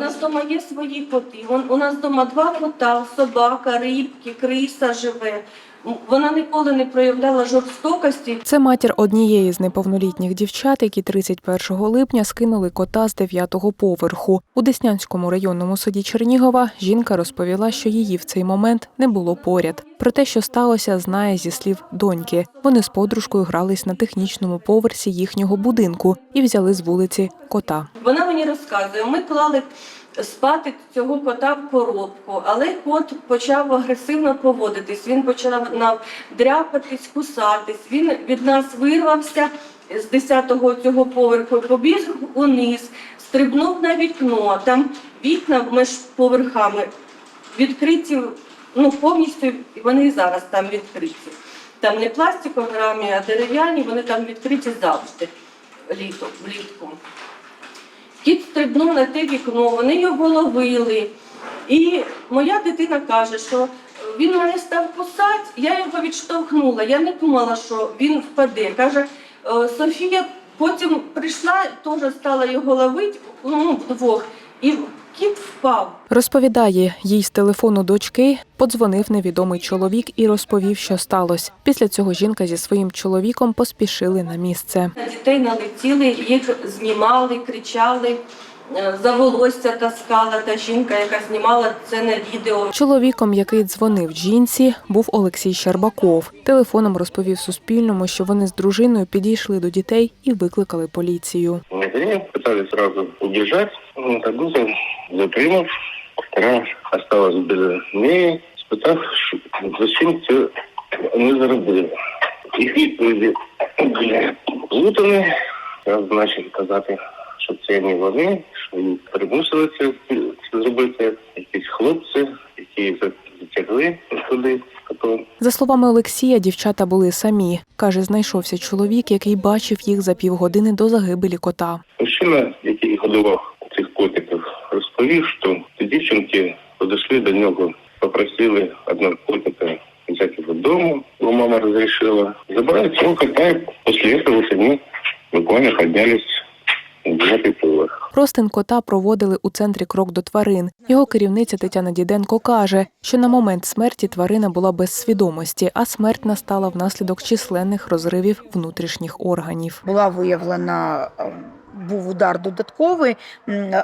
У нас вдома є свої коти. У нас вдома два кота, собака, рибки, криса живе. Вона ніколи не проявляла жорстокості. Це матір однієї з неповнолітніх дівчат, які 31 липня скинули кота з дев'ятого поверху. У Деснянському районному суді Чернігова жінка розповіла, що її в цей момент не було поряд. Про те, що сталося, знає зі слів доньки. Вони з подружкою грались на технічному поверсі їхнього будинку і взяли з вулиці кота. Вона мені розказує, ми клали спати цього кота в коробку, але кот почав агресивно поводитись. Він почав дряпатись, кусатись. Він від нас вирвався з 10-го цього поверху, побіг униз, стрибнув на вікно. Там вікна між поверхами відкриті, ну повністю вони і зараз там відкриті. Там не пластикові а дерев'яні, вони там відкриті завжди літо, влітку. Кіт стрибнув на те вікно, вони його ловили. І моя дитина каже, що він мене став кусати, я його відштовхнула. Я не думала, що він впаде. Каже, «Е, Софія потім прийшла, теж стала його ловити, ну, вдвох, і кіт впав. Розповідає, їй з телефону дочки подзвонив невідомий чоловік і розповів, що сталося. Після цього жінка зі своїм чоловіком поспішили на місце. На дітей налетіли, їх знімали, кричали, е, за волосся таскала та жінка, яка знімала це на відео. Чоловіком, який дзвонив жінці, був Олексій Щербаков. Телефоном розповів Суспільному, що вони з дружиною підійшли до дітей і викликали поліцію. Они пытались сразу убежать, ну, Тагуза затримав, вторая осталась без неї, спитав, що зачем це вони зробили. Їх відповіді були плутані, я значить казати, що це не вони, що їх примусили це, це зробити, якісь хлопці, які затягли туди. За словами Олексія, дівчата були самі. Каже, знайшовся чоловік, який бачив їх за півгодини до загибелі кота. Мужчина, який годував розповів, що дівчинки підійшли до нього, попросили одного котика взяти його дому, його мама розрішила. Забрали цього кота, і після цього самі буквально піднялись. Ростин кота проводили у центрі крок до тварин. Його керівниця Тетяна Діденко каже, що на момент смерті тварина була без свідомості, а смерть настала внаслідок численних розривів внутрішніх органів. була виявлена. Був удар додатковий,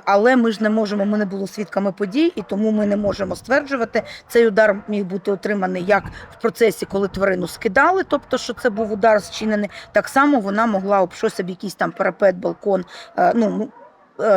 але ми ж не можемо. Ми не були свідками подій, і тому ми не можемо стверджувати. Цей удар міг бути отриманий як в процесі, коли тварину скидали, тобто, що це був удар зчинений. Так само вона могла об щось об якийсь там парапет, балкон, е, ну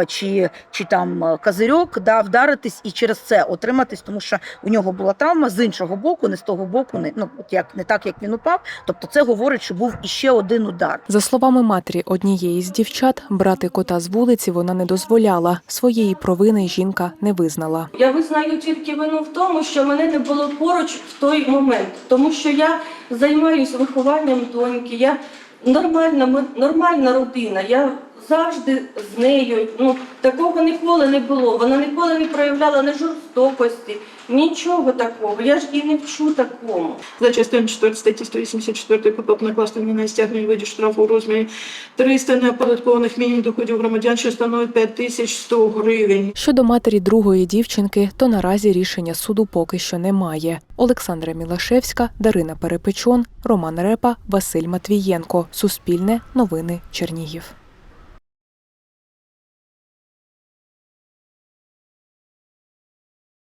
чи, чи там е, козирьок, да, вдаритись і через це отриматись, тому що у нього була травма з іншого боку, не з того боку, не ну от як не так, як він упав. Тобто, це говорить, що був іще один удар. За словами матері однієї з дівчат, брати кота з вулиці вона не дозволяла. Своєї провини жінка не визнала. Я визнаю тільки вину в тому, що мене не було поруч в той момент, тому що я займаюся вихованням доньки. Я нормальна, ми- нормальна родина. Я завжди з нею. Ну такого ніколи не було. Вона ніколи не проявляла не жорстокості, нічого такого. Я ж і не вчу такому. За частиною 4 статті 184 КП накласти на стягнення виді штрафу у розмірі 300 неоподаткованих мінімум доходів громадян, що становить 5100 гривень. Щодо матері другої дівчинки, то наразі рішення суду поки що немає. Олександра Мілашевська, Дарина Перепечон, Роман Репа, Василь Матвієнко. Суспільне новини Чернігів.